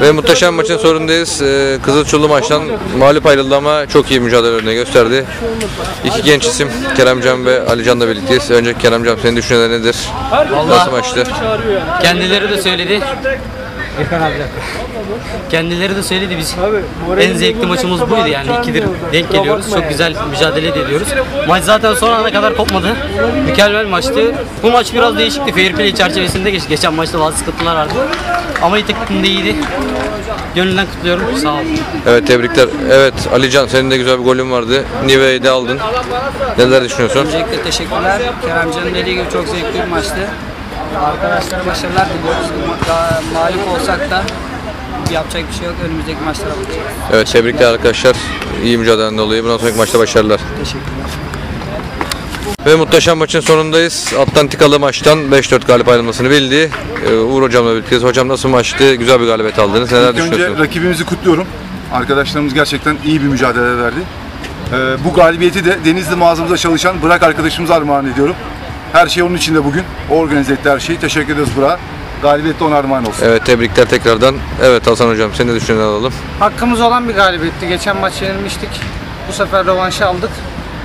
Ve muhteşem maçın sonundayız. Ee, Kızılçullu maçtan mağlup ayrıldı ama çok iyi mücadele örneği gösterdi. İki genç isim Keremcan ve Alican'la birlikteyiz. Önce Keremcan senin düşüncelerin nedir? Nasıl maçtı? Kendileri de söyledi. Kendileri de söyledi biz en zevkli maçımız buydu yani ikidir denk geliyoruz çok güzel mücadele de ediyoruz. Maç zaten son ana kadar kopmadı. Mükemmel maçtı. Bu maç biraz değişikti. Fair play çerçevesinde geçti. Geçen maçta bazı sıkıntılar vardı. Ama iyi takım da iyiydi. Gönülden kutluyorum. Sağ olun. Evet tebrikler. Evet Alican senin de güzel bir golün vardı. Nive'yi de aldın. Neler düşünüyorsun? Öncelikle teşekkürler. Keremcan'ın dediği gibi çok zevkli bir maçtı. Arkadaşlara başarılar diliyoruz. Daha mağlup olsak da yapacak bir şey yok. Önümüzdeki maçlara bakacağız. Evet tebrikler arkadaşlar. İyi mücadeleden dolayı. Bundan sonraki maçta başarılar. Teşekkürler. Ve muhteşem maçın sonundayız. Atlantikalı maçtan 5-4 galip ayrılmasını bildi. Ee, Uğur hocamla birlikteyiz. Hocam nasıl maçtı? Güzel bir galibiyet aldınız. Neler İlk önce düşünüyorsunuz? rakibimizi kutluyorum. Arkadaşlarımız gerçekten iyi bir mücadele verdi. Ee, bu galibiyeti de Denizli mağazamızda çalışan Burak arkadaşımıza armağan ediyorum. Her şey onun içinde bugün. O organize etti her şeyi. Teşekkür ederiz Burak'a. Galibiyet de ona armağan olsun. Evet tebrikler tekrardan. Evet Hasan hocam senin de düşüncelerini alalım. Hakkımız olan bir galibiyetti. Geçen maç yenilmiştik. Bu sefer rövanşı aldık.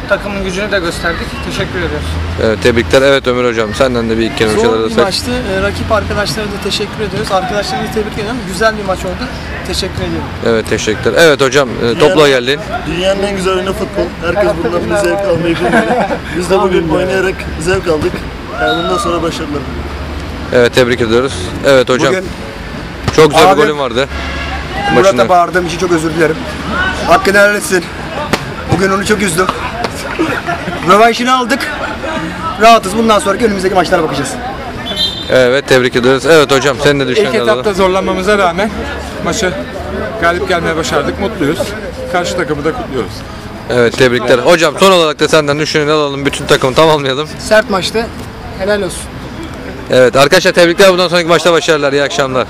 Takımın gücünü de gösterdik. Teşekkür ediyoruz. Evet, tebrikler. Evet Ömer hocam senden de bir bir şeyler Zor bir maçtı. Ee, Rakip arkadaşlara da teşekkür ediyoruz. Arkadaşlarımızı tebrik ediyorum. Güzel bir maç oldu. Teşekkür ediyorum. Evet teşekkürler. Evet hocam e, topla geldin. Dünyanın en güzel oyunu futbol. Herkes bundan bir zevk almayı bilmiyor. Biz de bugün oynayarak zevk aldık. Yani bundan sonra başarılar. Evet tebrik ediyoruz. Evet hocam. Bugün Çok güzel bir Abi- golün vardı. Murat'a Başında. bağırdığım için çok özür dilerim. Hakkını helal etsin. Bugün onu çok üzdüm. Rövanşını aldık. Rahatız. Bundan sonraki önümüzdeki maçlara bakacağız. Evet tebrik ediyoruz. Evet hocam senin de İlk etapta zorlanmamıza rağmen maçı galip gelmeye başardık. Mutluyuz. Karşı takımı da kutluyoruz. Evet tebrikler. Hocam son olarak da senden düşüncelerini alalım. Bütün takımı tamamlayalım. Sert maçtı. Helal olsun. Evet arkadaşlar tebrikler. Bundan sonraki maçta başarılar. İyi akşamlar.